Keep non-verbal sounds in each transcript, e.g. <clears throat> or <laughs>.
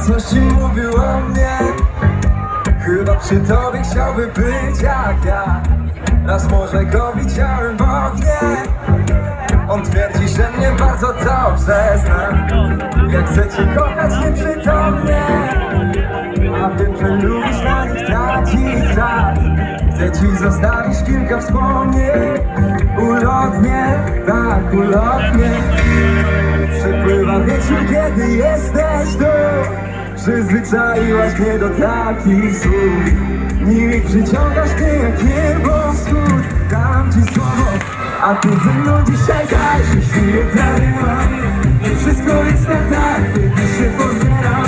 coś ci mówił o mnie. Chyba przy tobie chciałby być jak ja. Raz może go widziałem w oknie. On twierdzi, że mnie bardzo dobrze zna. Jak chcę cię kochać nieprzytomnie. A wiem, że lubisz na nich tracić czas. Chcę ci zostawić kilka wspomnień. Ulotnie, tak ulotnie. Przepływa wieczór, kiedy jesteś tu Przyzwyczaiłaś mnie do takich słów. Nimi przyciągasz mnie jak niebo wschód Dam ci słowo, a ty ze mną dzisiaj daj Jeśli jutra nie wszystko jest na tak, kiedy się pozbieram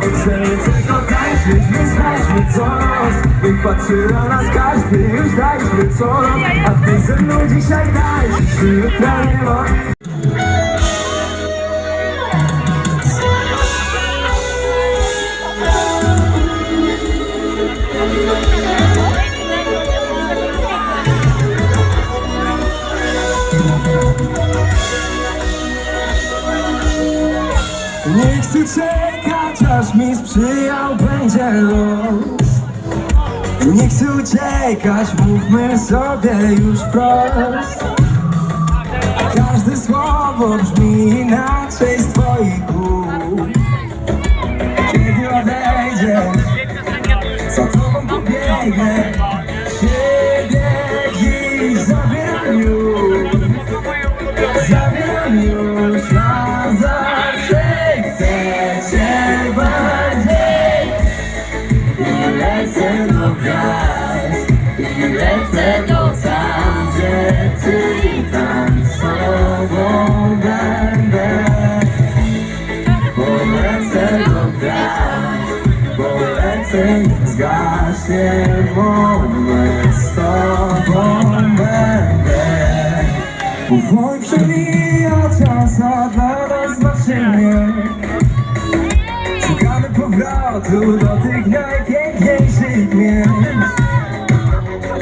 Chcemy tylko tańczyć, nie znajdźmy co noc Niech patrzy na nas każdy, już daliśmy co noc A ty ze mną dzisiaj daj Jeśli jutra nie chcę uciekać, mówmy sobie już wprost. Każde słowo brzmi inaczej Powoli przemija czas, a dla nas znaczenie. Szukamy powrotu do tych najpiękniejszych miejsc.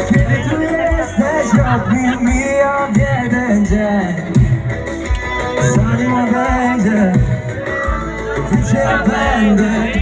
Kiedy tu jesteś, rok mi mija jeden dzień. Zanim odejdzie, gdzie będę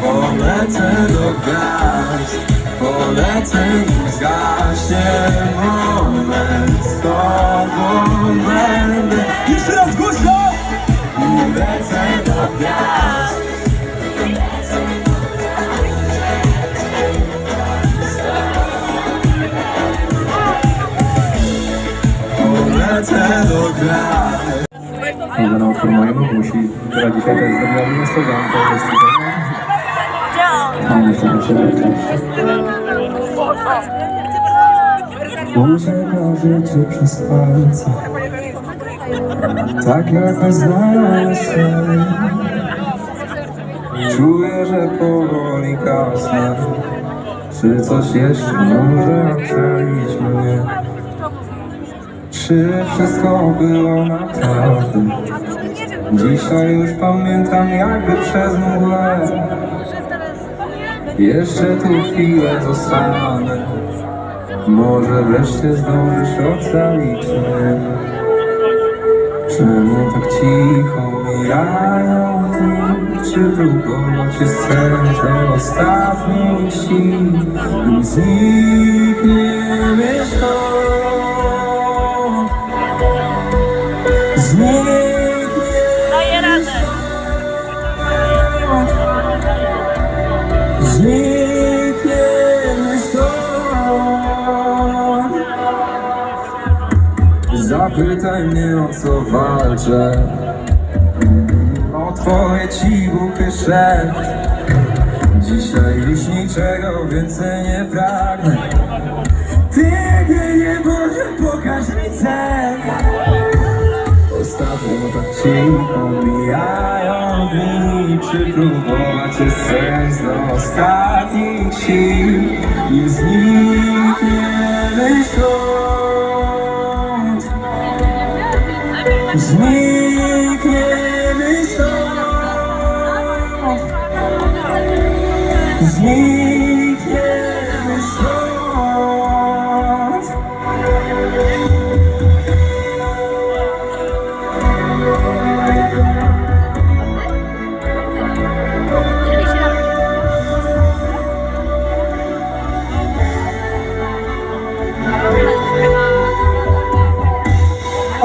Polecę do gwiazd Polecę nim zgaśnie moment Z tobą będę dzisiaj też zrobiła niespodziankę, jest tutaj. Mam jeszcze na siebie Ucieka życie przez palce Tak jak znalazłem Czuję, że powoli gasnę Czy coś jeszcze może ocalić mnie? Czy wszystko było naprawdę? Dzisiaj już pamiętam jakby przez mgłę. Jeszcze tu chwilę zostanę. Może wreszcie zdążysz ocalić mnie. Czemu tak cicho mijają? Czy próbować sens do ostatnich sił I znikniemy Zapytaj mnie o co walczę. O twoje ci głuchy szept Dzisiaj już niczego więcej nie pragnę. Ty, nie Boże, pokaż mi cel. Ostatnio tak cicho mijają dni. Czy próbować sens do ostatnich sił? Nim znikniemy stąd Znikniemy stąd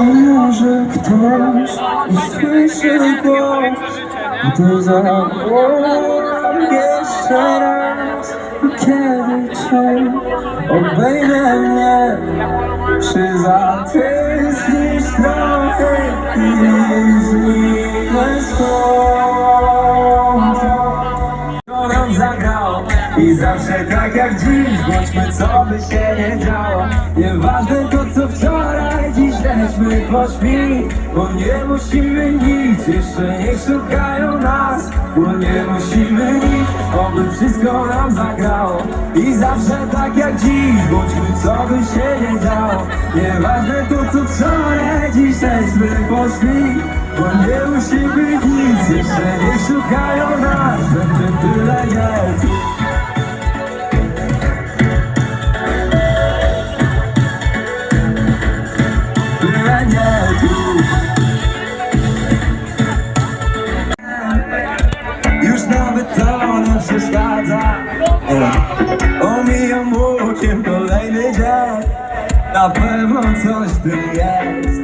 może ktoś usłyszy głos Gdy zawołam jeszcze raz Kiedy cię obejmę mnie Czy zatęsknisz trochę i zniknę stąd? To nam zagrało I zawsze tak jak dziś Bądźmy co by się nie działo pośpi Bo nie musimy nic. Jeszcze niech szukają nas Bo nie musimy nic. Oby wszystko nam zagrało I zawsze tak jak dziś. Bądźmy co by się nie działo Nieważne to co wczoraj Dziś lećmy pośpi bo nie musimy nic, jeszcze nie szukają nas Będzie tyle nie Na pewno coś w tym jest.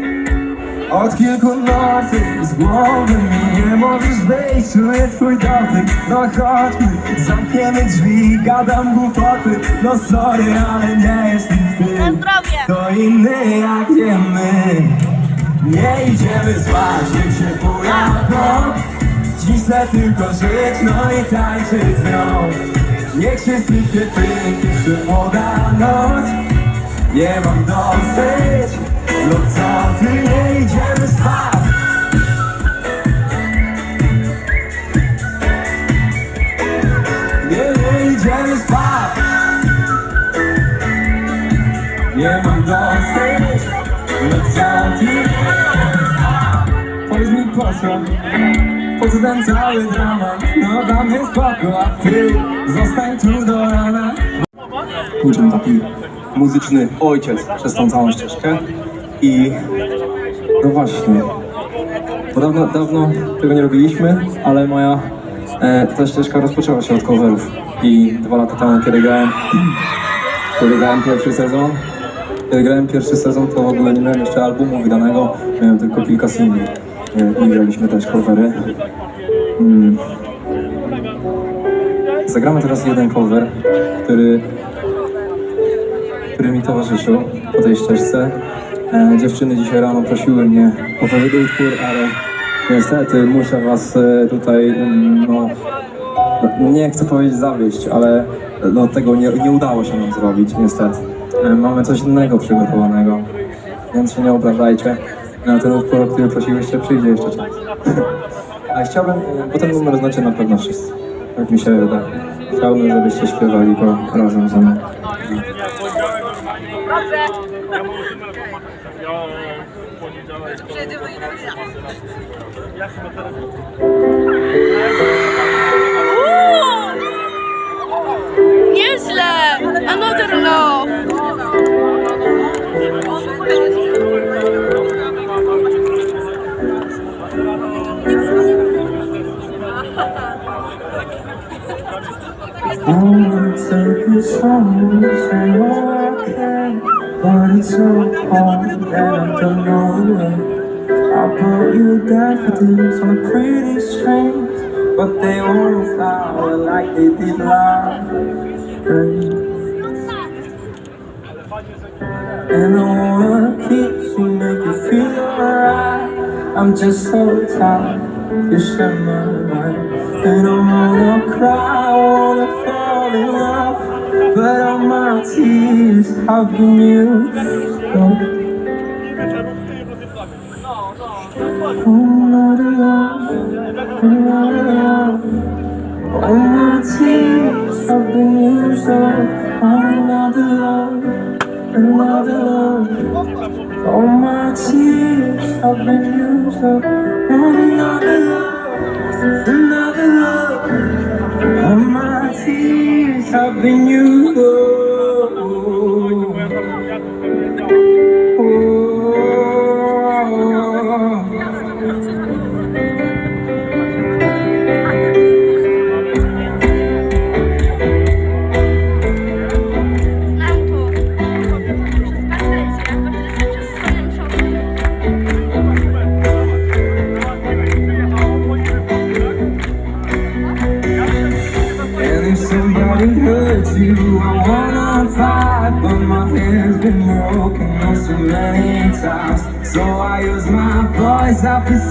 Od kilku nocy z głowy mi nie możesz wyjść. Czuję twój dotyk, no chodźmy Zamkniemy drzwi, gadam głupoty. No sorry, ale nie jestem Na ty zdrowie. To inny jak nie my. Nie idziemy spać, niech się buja krok Dziś tylko żyć, no i tańczyć z nią. Niech się sypie pęk, jeszcze młoda noc nie mam dosyć, no co ty nie idziemy spać. Nie, nie idziemy spać. Nie mam dosyć, no co ty Powiedz mi po co, po co ten cały dramat? No dam mnie spoko, a ty zostań tu do rana. Niczym taki muzyczny ojciec przez tą całą ścieżkę. I no właśnie, bo dawno, dawno tego nie robiliśmy, ale moja e, ta ścieżka rozpoczęła się od coverów. I dwa lata temu, kiedy grałem, <clears throat> kiedy grałem pierwszy sezon, kiedy grałem pierwszy sezon, to w ogóle nie miałem jeszcze albumu wydanego, miałem tylko kilka singli. E, I graliśmy też covery. Mm. Zagramy teraz jeden cover, który który mi towarzyszył po tej ścieżce. E, dziewczyny dzisiaj rano prosiły mnie o ten utwór, ale niestety muszę was e, tutaj, mm, no, nie chcę powiedzieć zawieść, ale no, tego nie, nie udało się nam zrobić, niestety. E, mamy coś innego przygotowanego, więc się nie obrażajcie. Na ten utwór, o który prosiłyście, przyjdzie jeszcze czas. <laughs> Ale chciałbym, bo ten numer znacie na pewno wszyscy, jak mi się wydaje. Chciałbym, żebyście śpiewali go razem ze mną. Uuu! Nieźle! Another love! I wanna take you somewhere, say oh I can But it's so hard and I don't know where I bought you daffodils on pretty string But they won't flower like they did last And I wanna kiss you, make you feel alright I'm just so tired, you shut my mind And I wanna cry, I wanna fall in love But my tears have been used love, another love All my tears have been used up Another love, another love All my tears have been used up another love, another love. All my tears have been used.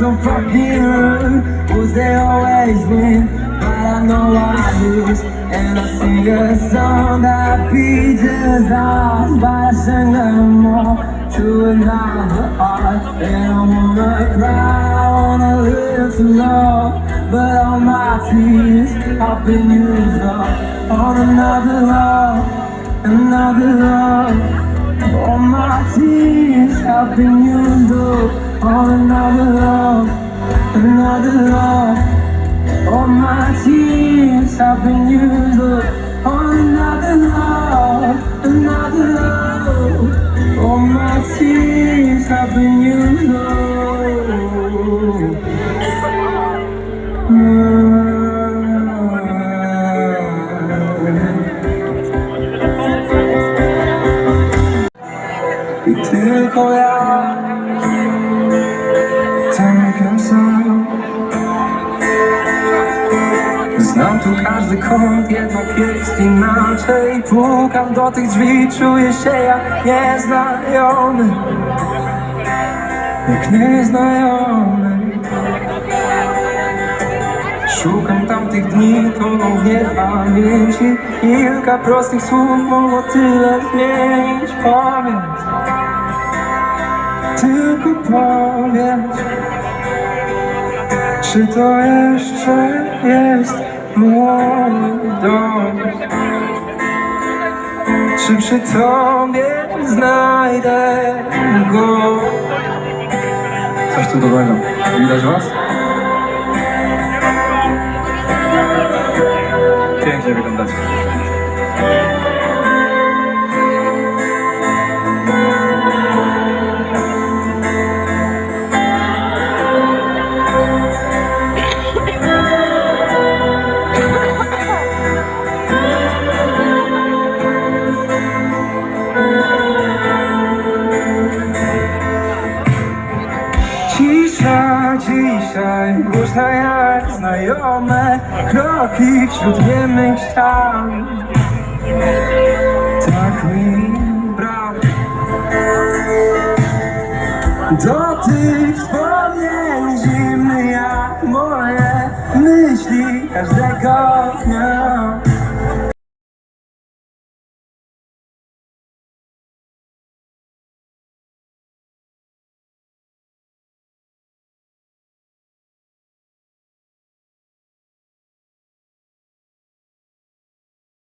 So fucking rude. Cause they always win, but I know I lose. And I sing a song that beaches us, but I sing them all to another heart. And I wanna cry, I wanna live to love. But all my tears have been used up on another love, another love. All my tears have been used up on another love, another love. All my tears have been used up on another love, another love. All my tears have been used tu każdy kąt, jednak jest inaczej. Pukam do tych drzwi, czuję się jak nieznajomy. Jak nieznajomy. Szukam tamtych dni, toną w niepamięci Kilka prostych słów mogło tyle zmienić. Powiedz, tylko powiedz. Czy to jeszcze jest mój dom? Czy przy tobie znajdę go? Coś cudownego. Widać was? Pięknie wyglądacie. Dotyk wspomnień zimny jak moje Myśli każdego dnia